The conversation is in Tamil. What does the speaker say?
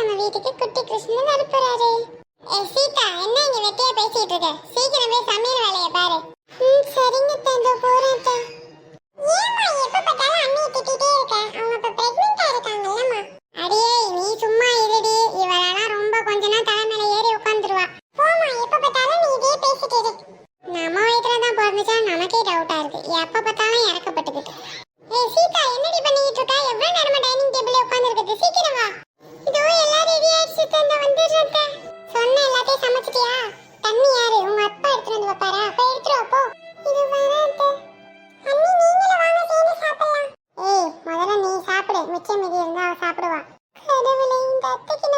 നമ്മ വീട്ടിക്ക് കുട്ടി കൃഷ്ണൻ വരപ്പുരാറേ போடுவ பாரு அப்ப எடுத்துருவா போ. இது வராது. அண்ணி நீங்கள வாங்க சேர்ந்து சாப்பிடலாம். ஏய் முதல்ல நீ சாப்பிடு. மிச்சம் மீதி இருந்தா அவ சாப்பிடுவா. கடவுளே இந்த அத்தைக்கு